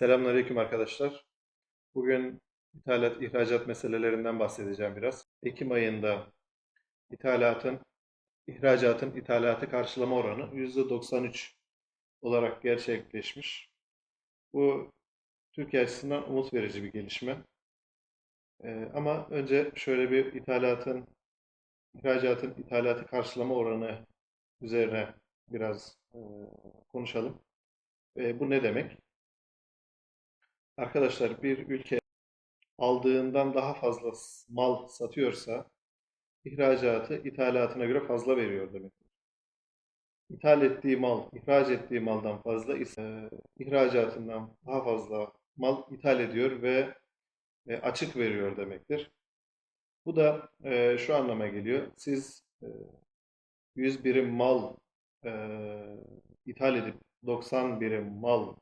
Selamünaleyküm arkadaşlar. Bugün ithalat, ihracat meselelerinden bahsedeceğim biraz. Ekim ayında ithalatın, ihracatın ithalatı karşılama oranı %93 olarak gerçekleşmiş. Bu Türkiye açısından umut verici bir gelişme. Ee, ama önce şöyle bir ithalatın, ihracatın ithalatı karşılama oranı üzerine biraz e, konuşalım. E, bu ne demek? Arkadaşlar bir ülke aldığından daha fazla mal satıyorsa ihracatı ithalatına göre fazla veriyor demek. İthal ettiği mal, ihraç ettiği maldan fazla ise ihracatından daha fazla mal ithal ediyor ve e, açık veriyor demektir. Bu da e, şu anlama geliyor. Siz e, 100 birim mal e, ithal edip 90 birim mal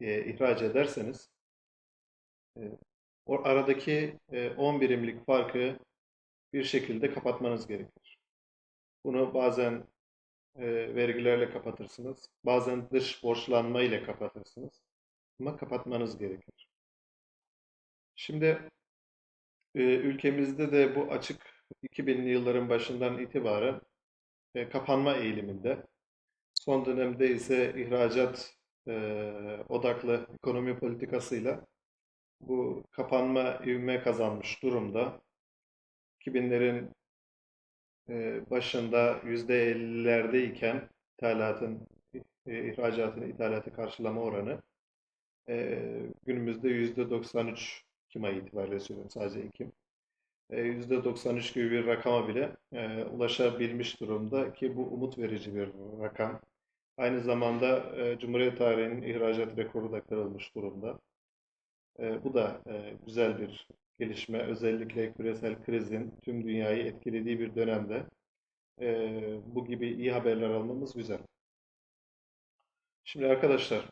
e, ihraç ederseniz e, o aradaki e, 10 birimlik farkı bir şekilde kapatmanız gerekir. Bunu bazen e, vergilerle kapatırsınız, bazen dış borçlanma ile kapatırsınız. Ama kapatmanız gerekir. Şimdi e, ülkemizde de bu açık 2000'li yılların başından itibaren e, kapanma eğiliminde. Son dönemde ise ihracat e, odaklı ekonomi politikasıyla bu kapanma ivme kazanmış durumda. 2000'lerin e, başında %50'lerde iken ithalatın, e, ihracatın ithalatı karşılama oranı e, günümüzde %93 Ekim ayı itibariyle söylüyorum sadece Ekim. E, %93 gibi bir rakama bile e, ulaşabilmiş durumda ki bu umut verici bir rakam. Aynı zamanda e, Cumhuriyet tarihinin ihracat rekoru da kırılmış durumda. E, bu da e, güzel bir gelişme. Özellikle küresel krizin tüm dünyayı etkilediği bir dönemde e, bu gibi iyi haberler almamız güzel. Şimdi arkadaşlar,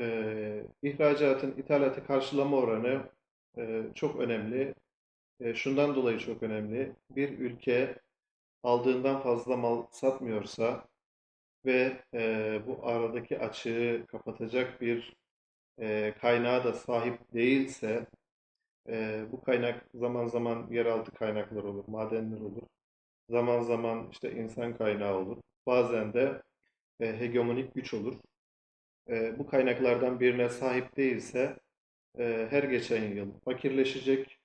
e, ihracatın ithalatı karşılama oranı e, çok önemli. E, şundan dolayı çok önemli. Bir ülke aldığından fazla mal satmıyorsa ve e, bu aradaki açığı kapatacak bir e, kaynağa da sahip değilse e, bu kaynak zaman zaman yeraltı kaynaklar olur, madenler olur. Zaman zaman işte insan kaynağı olur. Bazen de e, hegemonik güç olur. E, bu kaynaklardan birine sahip değilse e, her geçen yıl fakirleşecek.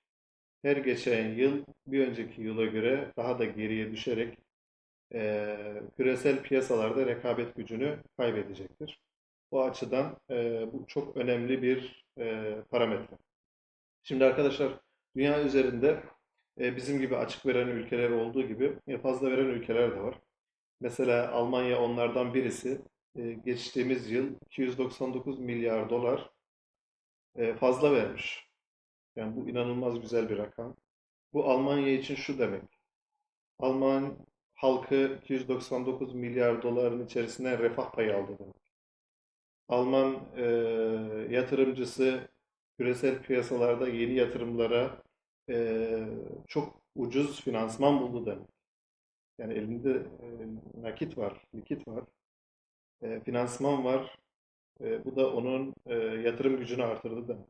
Her geçen yıl bir önceki yıla göre daha da geriye düşerek e, küresel piyasalarda rekabet gücünü kaybedecektir. Bu açıdan e, bu çok önemli bir e, parametre. Şimdi arkadaşlar dünya üzerinde e, bizim gibi açık veren ülkeler olduğu gibi e, fazla veren ülkeler de var. Mesela Almanya onlardan birisi. E, geçtiğimiz yıl 299 milyar dolar e, fazla vermiş. Yani bu inanılmaz güzel bir rakam. Bu Almanya için şu demek. Alman halkı 299 milyar doların içerisinden refah payı aldı. Alman e, yatırımcısı küresel piyasalarda yeni yatırımlara e, çok ucuz finansman buldu demek. Yani elinde e, nakit var, likit var, e, finansman var. E, bu da onun e, yatırım gücünü artırdı demek.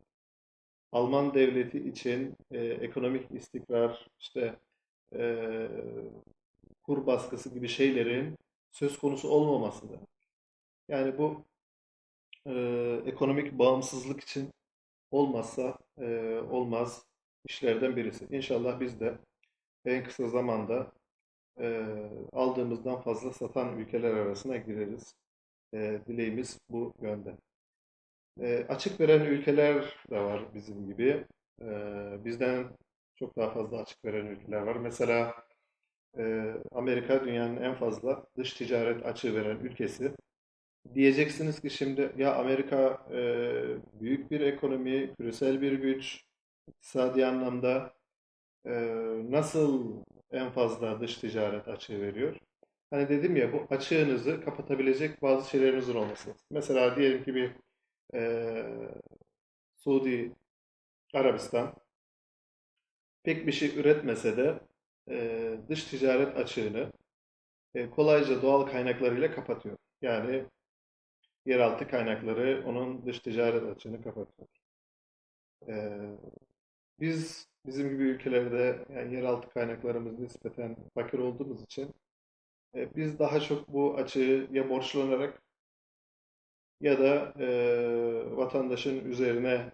Alman devleti için e, ekonomik istikrar, işte e, kur baskısı gibi şeylerin söz konusu olmaması demek. Yani bu e, ekonomik bağımsızlık için olmazsa e, olmaz işlerden birisi. İnşallah biz de en kısa zamanda e, aldığımızdan fazla satan ülkeler arasına gireriz. E, dileğimiz bu yönde. E, açık veren ülkeler de var bizim gibi. E, bizden çok daha fazla açık veren ülkeler var. Mesela e, Amerika dünyanın en fazla dış ticaret açığı veren ülkesi. Diyeceksiniz ki şimdi ya Amerika e, büyük bir ekonomi, küresel bir güç, iktisadi anlamda e, nasıl en fazla dış ticaret açığı veriyor? Hani dedim ya bu açığınızı kapatabilecek bazı şeylerinizin olması. Mesela diyelim ki bir e, Suudi Arabistan pek bir şey üretmese de e, dış ticaret açığını e, kolayca doğal kaynaklarıyla kapatıyor. Yani yeraltı kaynakları onun dış ticaret açığını kapatıyor. Ee, biz bizim gibi ülkelerde yani yeraltı kaynaklarımız nispeten fakir olduğumuz için e, biz daha çok bu açığı ya borçlanarak ya da e, vatandaşın üzerine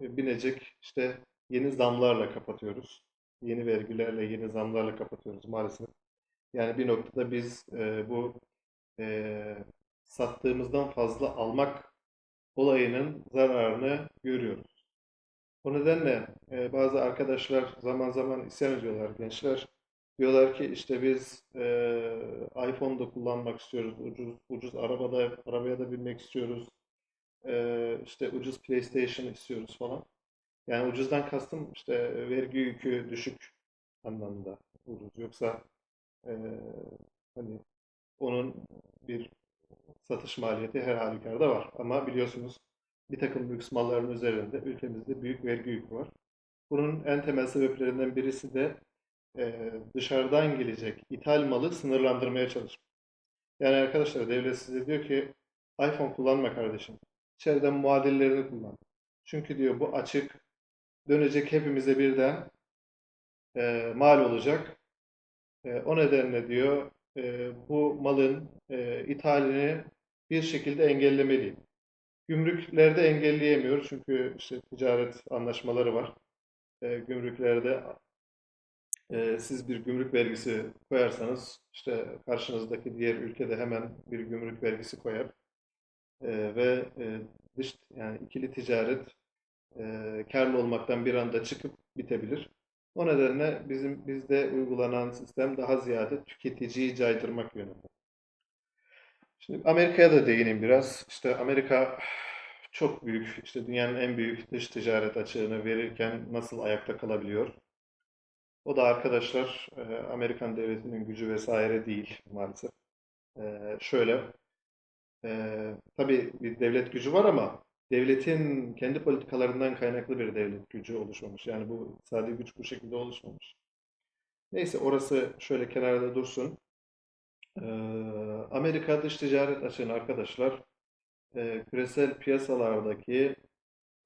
binecek işte yeni zamlarla kapatıyoruz. Yeni vergilerle, yeni zamlarla kapatıyoruz maalesef. Yani bir noktada biz e, bu e, sattığımızdan fazla almak olayının zararını görüyoruz. O nedenle e, bazı arkadaşlar zaman zaman isyan ediyorlar gençler. Diyorlar ki işte biz e, iPhone'da kullanmak istiyoruz, ucuz ucuz arabada arabaya da binmek istiyoruz, e, işte ucuz PlayStation istiyoruz falan. Yani ucuzdan kastım işte vergi yükü düşük anlamında ucuz. Yoksa e, hani onun bir satış maliyeti her halükarda var. Ama biliyorsunuz bir takım lüks malların üzerinde ülkemizde büyük vergi yükü var. Bunun en temel sebeplerinden birisi de e, dışarıdan gelecek ithal malı sınırlandırmaya çalışmak. Yani arkadaşlar devlet size diyor ki iPhone kullanma kardeşim. İçeriden muadillerini kullan. Çünkü diyor bu açık dönecek hepimize birden e, mal olacak. E, o nedenle diyor e, bu malın e, ithalini bir şekilde engellemeliyim. Gümrüklerde engelleyemiyor çünkü işte ticaret anlaşmaları var. E, gümrüklerde e, siz bir gümrük vergisi koyarsanız işte karşınızdaki diğer ülkede hemen bir gümrük vergisi koyar. E, ve e, dış yani ikili ticaret karlı olmaktan bir anda çıkıp bitebilir. O nedenle bizim bizde uygulanan sistem daha ziyade tüketiciyi caydırmak yönünde. Şimdi Amerika'ya da değineyim biraz. İşte Amerika çok büyük, işte dünyanın en büyük dış ticaret açığını verirken nasıl ayakta kalabiliyor? O da arkadaşlar e, Amerikan devletinin gücü vesaire değil maalesef. E, şöyle, e, tabii bir devlet gücü var ama devletin kendi politikalarından kaynaklı bir devlet gücü oluşmamış. Yani bu iktisadi güç bu şekilde oluşmamış. Neyse orası şöyle kenarda dursun. Ee, Amerika dış ticaret açığını arkadaşlar e, küresel piyasalardaki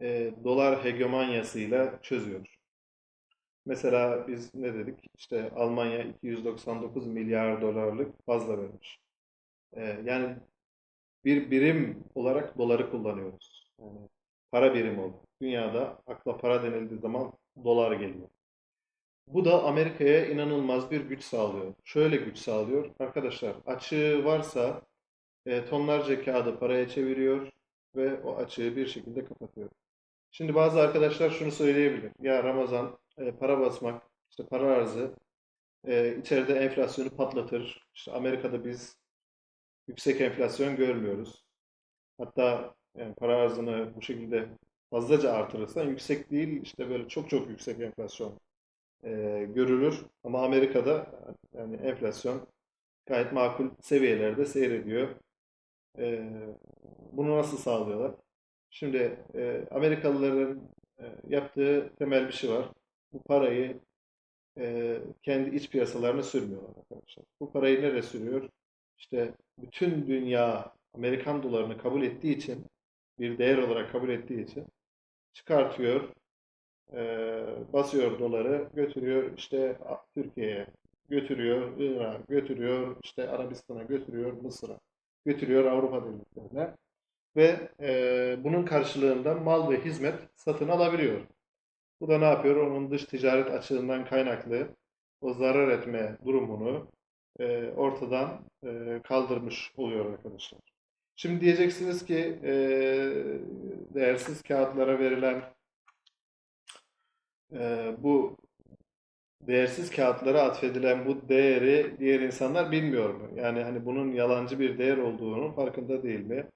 e, dolar hegemonyasıyla çözüyor. Mesela biz ne dedik? İşte Almanya 299 milyar dolarlık fazla vermiş. E, yani bir birim olarak doları kullanıyoruz. Yani para birimi oldu. Dünyada akla para denildiği zaman dolar geliyor. Bu da Amerika'ya inanılmaz bir güç sağlıyor. Şöyle güç sağlıyor. Arkadaşlar açığı varsa e, tonlarca kağıdı paraya çeviriyor ve o açığı bir şekilde kapatıyor. Şimdi bazı arkadaşlar şunu söyleyebilir. Ya Ramazan e, para basmak, işte para arzı e, içeride enflasyonu patlatır. İşte Amerika'da biz yüksek enflasyon görmüyoruz. Hatta yani para arzını bu şekilde fazlaca artırırsan yüksek değil işte böyle çok çok yüksek enflasyon e, görülür. Ama Amerika'da yani enflasyon gayet makul seviyelerde seyrediyor. E, bunu nasıl sağlıyorlar? Şimdi e, Amerikalıların e, yaptığı temel bir şey var. Bu parayı e, kendi iç piyasalarına sürmüyorlar arkadaşlar. Bu parayı nereye sürüyor? İşte bütün dünya Amerikan dolarını kabul ettiği için bir değer olarak kabul ettiği için çıkartıyor, e, basıyor doları, götürüyor işte Türkiye'ye, götürüyor Irak'a, götürüyor işte Arabistan'a, götürüyor Mısır'a, götürüyor Avrupa devletlerine ve e, bunun karşılığında mal ve hizmet satın alabiliyor. Bu da ne yapıyor? Onun dış ticaret açığından kaynaklı o zarar etme durumunu e, ortadan e, kaldırmış oluyor arkadaşlar. Şimdi diyeceksiniz ki e, değersiz kağıtlara verilen e, bu değersiz kağıtlara atfedilen bu değeri diğer insanlar bilmiyor mu? Yani hani bunun yalancı bir değer olduğunun farkında değil mi?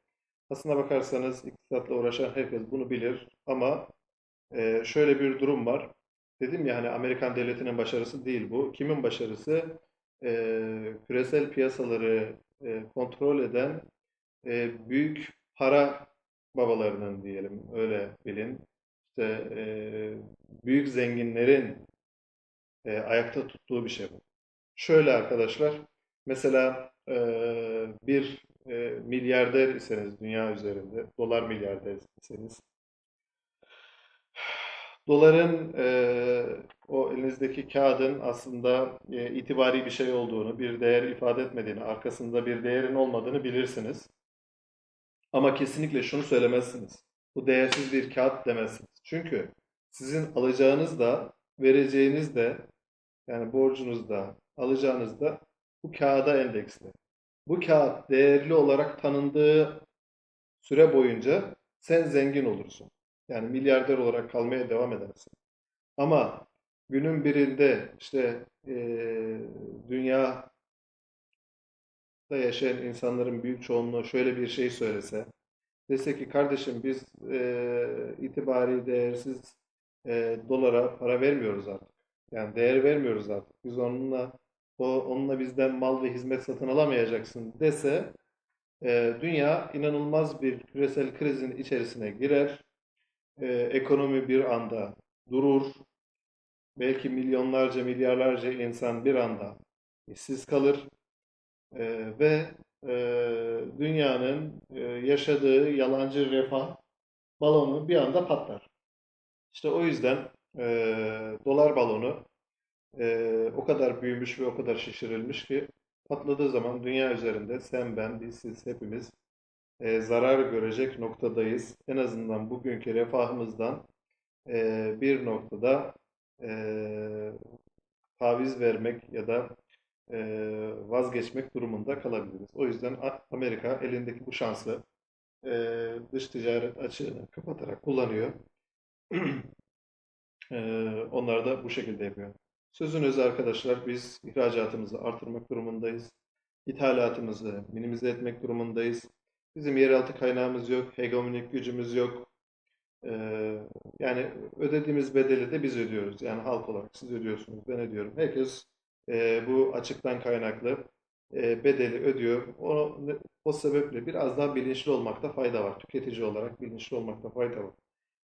Aslına bakarsanız iktisatla uğraşan herkes bunu bilir ama e, şöyle bir durum var. Dedim ya hani Amerikan devletinin başarısı değil bu. Kimin başarısı? E, küresel piyasaları e, kontrol eden e, büyük para babalarının diyelim öyle bilin. İşte e, büyük zenginlerin e, ayakta tuttuğu bir şey bu. Şöyle arkadaşlar mesela e, bir e, milyarder iseniz dünya üzerinde, dolar milyarder iseniz, doların e, o elinizdeki kağıdın aslında e, itibari bir şey olduğunu, bir değer ifade etmediğini, arkasında bir değerin olmadığını bilirsiniz. Ama kesinlikle şunu söylemezsiniz. Bu değersiz bir kağıt demezsiniz. Çünkü sizin alacağınız da, vereceğiniz de, yani borcunuz da, alacağınız da bu kağıda endeksli. Bu kağıt değerli olarak tanındığı süre boyunca sen zengin olursun. Yani milyarder olarak kalmaya devam edersin. Ama günün birinde işte eee dünyada yaşayan insanların büyük çoğunluğu şöyle bir şey söylese, dese ki kardeşim biz eee itibari değersiz eee, dolara para vermiyoruz artık. Yani değer vermiyoruz artık. Biz onunla o, onunla bizden mal ve hizmet satın alamayacaksın dese e, dünya inanılmaz bir küresel krizin içerisine girer. E, ekonomi bir anda durur. Belki milyonlarca, milyarlarca insan bir anda işsiz kalır. E, ve e, dünyanın e, yaşadığı yalancı refah balonu bir anda patlar. İşte o yüzden e, dolar balonu e, o kadar büyümüş ve o kadar şişirilmiş ki patladığı zaman dünya üzerinde sen, ben, biz, siz hepimiz e, zarar görecek noktadayız. En azından bugünkü refahımızdan e, bir noktada e, taviz vermek ya da vazgeçmek durumunda kalabiliriz. O yüzden Amerika elindeki bu şansı e, dış ticaret açığını kapatarak kullanıyor. E, onlar da bu şekilde yapıyor. Sözün özü arkadaşlar biz ihracatımızı artırmak durumundayız. İthalatımızı minimize etmek durumundayız. Bizim yeraltı kaynağımız yok, hegemonik gücümüz yok. Yani ödediğimiz bedeli de biz ödüyoruz. Yani halk olarak siz ödüyorsunuz, ben ödüyorum. Herkes e, bu açıktan kaynaklı e, bedeli ödüyor. O, o sebeple biraz daha bilinçli olmakta fayda var. Tüketici olarak bilinçli olmakta fayda var.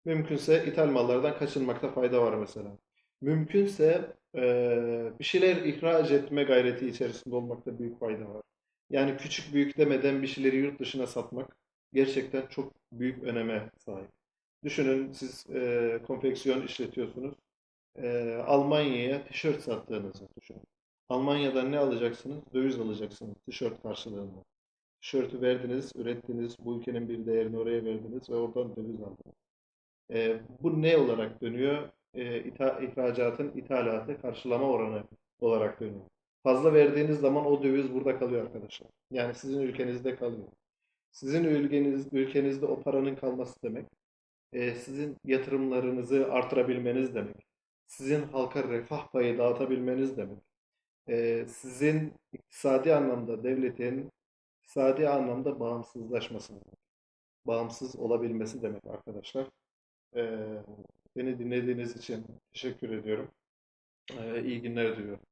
Mümkünse ithal mallardan kaçınmakta fayda var mesela. Mümkünse eee, bir şeyler ihraç etme gayreti içerisinde olmakta büyük fayda var. Yani küçük büyük demeden bir şeyleri yurt dışına satmak gerçekten çok büyük öneme sahip. Düşünün siz eee, konfeksiyon işletiyorsunuz. Eee, Almanya'ya tişört sattığınızı düşünün. Almanya'dan ne alacaksınız? Döviz alacaksınız tişört karşılığında. Tişörtü verdiniz, ürettiniz, bu ülkenin bir değerini oraya verdiniz ve oradan döviz aldınız. E, bu ne olarak dönüyor? E, itha- ihracatın ithalatı karşılama oranı olarak dönüyor. Fazla verdiğiniz zaman o döviz burada kalıyor arkadaşlar. Yani sizin ülkenizde kalıyor. Sizin ülkeniz, ülkenizde o paranın kalması demek, e, sizin yatırımlarınızı artırabilmeniz demek, sizin halka refah payı dağıtabilmeniz demek, e, sizin iktisadi anlamda devletin iktisadi anlamda bağımsızlaşması bağımsız olabilmesi demek arkadaşlar. Ee, beni dinlediğiniz için teşekkür ediyorum. Ee, iyi günler diliyorum.